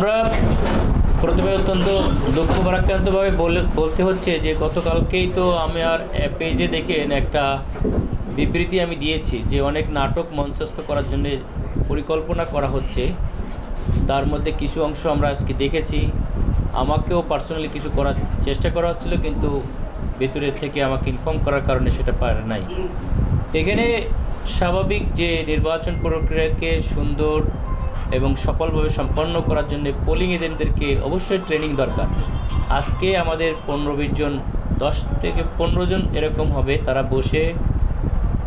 আমরা প্রথমে অত্যন্ত দুঃখ ভারাক্রান্তভাবে বলে বলতে হচ্ছে যে, গতকালকেই তো আমি আর পেজে দেখেন একটা বিবৃতি আমি দিয়েছি যে, অনেক নাটক মঞ্চস্থ করার জন্য পরিকল্পনা করা হচ্ছে। তার মধ্যে কিছু অংশ আমরা আজকে দেখেছি। আমাকেও পার্সোনালি কিছু করার চেষ্টা করা হচ্ছিল, কিন্তু ভেতরের থেকে আমাকে ইনফর্ম করার কারণে সেটা পারে নাই। এখানে স্বাভাবিক যে নির্বাচন প্রক্রিয়াকে সুন্দর এবং সফলভাবে সম্পন্ন করার জন্য পোলিং এজেন্টদেরকে অবশ্যই ট্রেনিং দরকার। আজকে আমাদের পনেরো বিশ জন, দশ থেকে পনেরো জন এরকম হবে, তারা বসে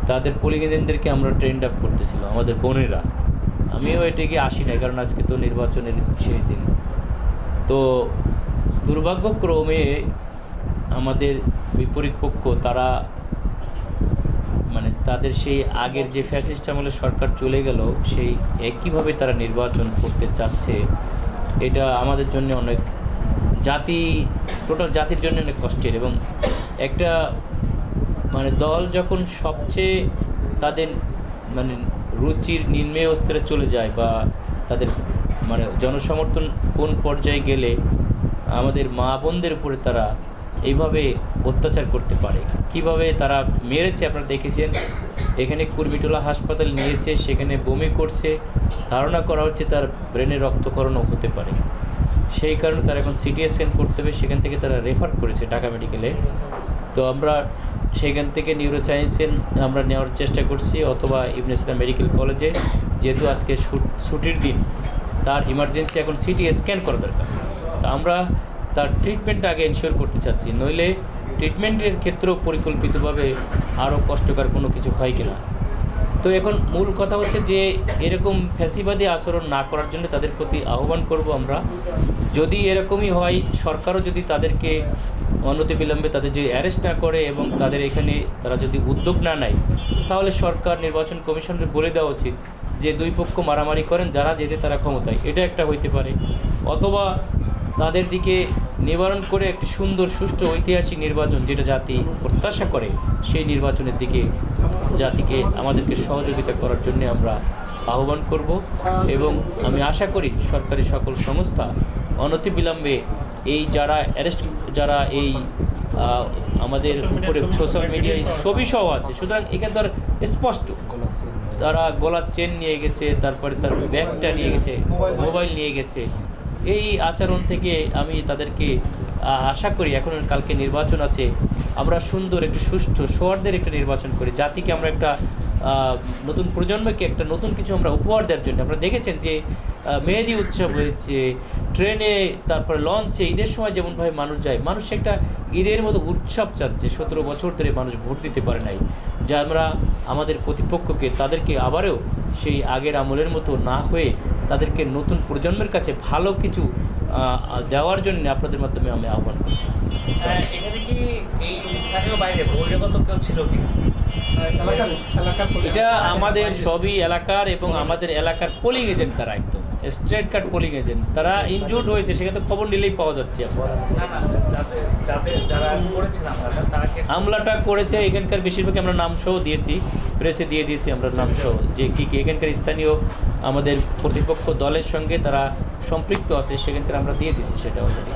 তাদের পোলিং এজেন্টদেরকে আমরা ট্রেন্ড আপ করতেছিলাম, আমাদের বোনেরা। আমিও এটাকে আসি না কারণ আজকে তো নির্বাচনের শেষ দিন। তো দুর্ভাগ্যক্রমে আমাদের বিপরীত পক্ষ, তারা মানে তাদের সেই আগের যে ফ্যাসিস্ট আমলে সরকার চলে গেল, সেই একইভাবে তারা নির্বাচন করতে চাচ্ছে, এটা আমাদের জন্য অনেক জাতি, টোটাল জাতির জন্য অনেক কষ্টের এবং একটা মানে দল যখন সবচেয়ে তাদের মানে রুচির নিম্নে স্তরে চলে যায় বা তাদের মানে জনসমর্থন কোন পর্যায়ে গেলে, আমাদের মা বোনদের উপরে তারা এইভাবে অত্যাচার করতে পারে। কীভাবে তারা মেরেছে আপনারা দেখেছেন। এখানে কুর্মিটোলা হাসপাতাল নিয়েছে, সেখানে বমি করছে। ধারণা করা হচ্ছে তার ব্রেনে রক্তকরণও হতে পারে। সেই কারণে তারা এখন সিটি স্ক্যান করতে হবে, সেখান থেকে তারা রেফার করেছে ঢাকা মেডিকেলে। তো আমরা সেখান থেকে নিউরোসায়েন্সের আমরা নেওয়ার চেষ্টা করছি, অথবা ইবনে মেডিকেল কলেজে। যেহেতু আজকে ছুটির দিন, তার ইমার্জেন্সি এখন সিটি স্ক্যান করা দরকার। তা আমরা তার ট্রিটমেন্টটা আগে এনশিওর করতে চাচ্ছি। নইলে ট্রিটমেন্টের ক্ষেত্রেও পরিকল্পিতভাবে আরও কষ্টকর কোনো কিছু হয় কিনা। তো এখন মূল কথা হচ্ছে যে, এরকম ফ্যাসিবাদী আচরণ না করার জন্য তাদের প্রতি আহ্বান করব আমরা। যদি এরকমই হয়, সরকারও যদি তাদেরকে অনতি অনতিবিলম্বে তাদের যদি অ্যারেস্ট না করে এবং তাদের এখানে তারা যদি উদ্যোগ না নেয়, তাহলে সরকার, নির্বাচন কমিশনকে বলে দেওয়া উচিত যে, দুই পক্ষ মারামারি করেন, যারা যেতে তারা ক্ষমতায়। এটা একটা হইতে পারে। অথবা তাদের দিকে নিবারণ করে একটি সুন্দর, সুষ্ঠু, ঐতিহাসিক নির্বাচন যেটা জাতি প্রত্যাশা করে, সেই নির্বাচনের দিকে জাতিকে আমাদেরকে সহযোগিতা করার জন্য আমরা আহ্বান করব এবং আমি আশা করি সরকারি সকল সংস্থা অনতিবিলম্বে এই যারা অ্যারেস্ট, যারা এই আমাদের উপরে সোশ্যাল মিডিয়ায় ছবি সহ আছে, সুতরাং এখানে তার স্পষ্ট। তারা গলার চেন নিয়ে গেছে, তারপরে তার ব্যাগটা নিয়ে গেছে মোবাইল নিয়ে গেছে এই আচরণ থেকে আমি তাদেরকে আশা করি এখন কালকে নির্বাচন আছে। আমরা সুন্দর একটি সুষ্ঠু সোয়ারদের একটা নির্বাচন করি। জাতিকে আমরা একটা নতুন প্রজন্মকে একটা নতুন কিছু আমরা উপহার দেওয়ার জন্য। আপনারা দেখেছেন যে মেহেদি উৎসব হয়েছে, ট্রেনে তারপরে লঞ্চে, ঈদের সময় যেমনভাবে মানুষ যায়, মানুষ একটা ঈদের মতো উৎসব চাচ্ছে। সতেরো বছর ধরে মানুষ ভোট দিতে পারে নাই। যা আমরা আমাদের প্রতিপক্ষকে, তাদেরকে আবারও সেই আগের আমলের মতো না হয়ে তাদেরকে নতুন প্রজন্মের কাছে ভালো কিছু দেওয়ার জন্য আপনাদের মাধ্যমে আমি আহ্বান করছি। হ্যাঁ, এখানে কি এই স্থানীয় বাইরে বহিরাগত কেউ ছিল কি? এলাকার এলাকার এটা আমাদের সবই এলাকার এবং আমাদের এলাকার পোলিং এজেন্ট তারা একদম। স্ট্রেট কার্ড পোলিং এজেন্ট তারা ইনজুর্ড হয়েছে সেখানে তো খবর নিলেই পাওয়া যাচ্ছে হামলাটা করেছে এখানকার বেশিরভাগ আমরা নাম সহ দিয়েছি প্রেসে দিয়ে দিয়েছি আমরা নাম সহ যে কী কী এখানকার স্থানীয় আমাদের প্রতিপক্ষ দলের সঙ্গে তারা সম্পৃক্ত আছে সেক্ষেত্রে আমরা দিয়ে দিচ্ছি সেটা অলরেডি।